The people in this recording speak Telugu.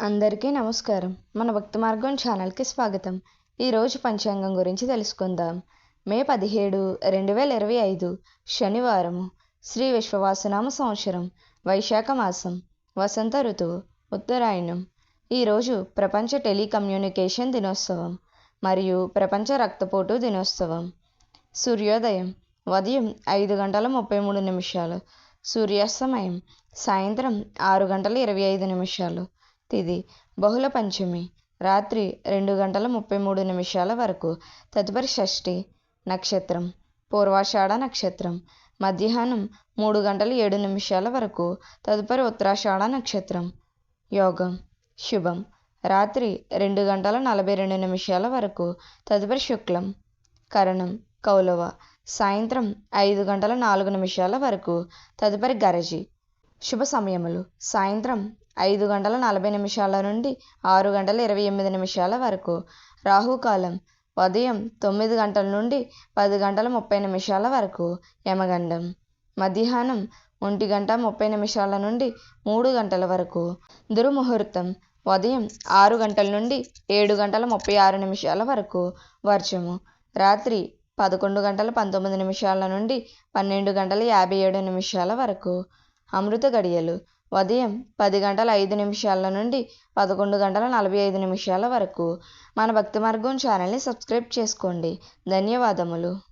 అందరికీ నమస్కారం. మన భక్తి మార్గం ఛానల్కి స్వాగతం. ఈరోజు పంచాంగం గురించి తెలుసుకుందాం. మే పదిహేడు రెండు వేల ఇరవై ఐదు శనివారము. శ్రీ విశ్వవాసనామ సంవత్సరం వైశాఖ మాసం వసంత ఋతువు ఉత్తరాయణం. ఈరోజు ప్రపంచ టెలికమ్యూనికేషన్ దినోత్సవం మరియు ప్రపంచ రక్తపోటు దినోత్సవం. సూర్యోదయం ఉదయం ఐదు గంటల ముప్పై మూడు నిమిషాలు. సూర్యాస్తమయం సాయంత్రం ఆరు గంటల ఇరవై ఐదు నిమిషాలు. తిది. బహుళ పంచమి. రాత్రి రెండు గంటల ముప్పై మూడు నిమిషాల వరకు. తదుపరి షష్ఠి నక్షత్రం. పూర్వాషాఢ నక్షత్రం. మధ్యాహ్నం మూడు గంటల ఏడు నిమిషాల వరకు. తదుపరి ఉత్తరాషాఢ నక్షత్రం. యోగం. శుభం. రాత్రి రెండు గంటల నలభై రెండు నిమిషాల వరకు. తదుపరి శుక్లం. కరణం. కౌలవ. సాయంత్రం ఐదు గంటల నాలుగు నిమిషాల వరకు. తదుపరి గరజి. శుభ సమయములు. సాయంత్రం ఐదు గంటల నలభై నిమిషాల నుండి ఆరు గంటల ఇరవై ఎనిమిది నిమిషాల వరకు. రాహుకాలం ఉదయం తొమ్మిది గంటల నుండి పది గంటల ముప్పై నిమిషాల వరకు. యమగండం మధ్యాహ్నం ఒంటి గంట ముప్పై నిమిషాల నుండి మూడు గంటల వరకు. దుర్ముహూర్తం ఉదయం ఆరు గంటల నుండి ఏడు గంటల ముప్పై ఆరు నిమిషాల వరకు. వర్షము రాత్రి పదకొండు గంటల పంతొమ్మిది నిమిషాల నుండి పన్నెండు గంటల యాభై ఏడు నిమిషాల వరకు. అమృత గడియలు ఉదయం పది గంటల ఐదు నిమిషాల నుండి పదకొండు గంటల నలభై ఐదు నిమిషాల వరకు. మన భక్తి మార్గం ఛానల్ని సబ్స్క్రైబ్ చేసుకోండి. ధన్యవాదములు.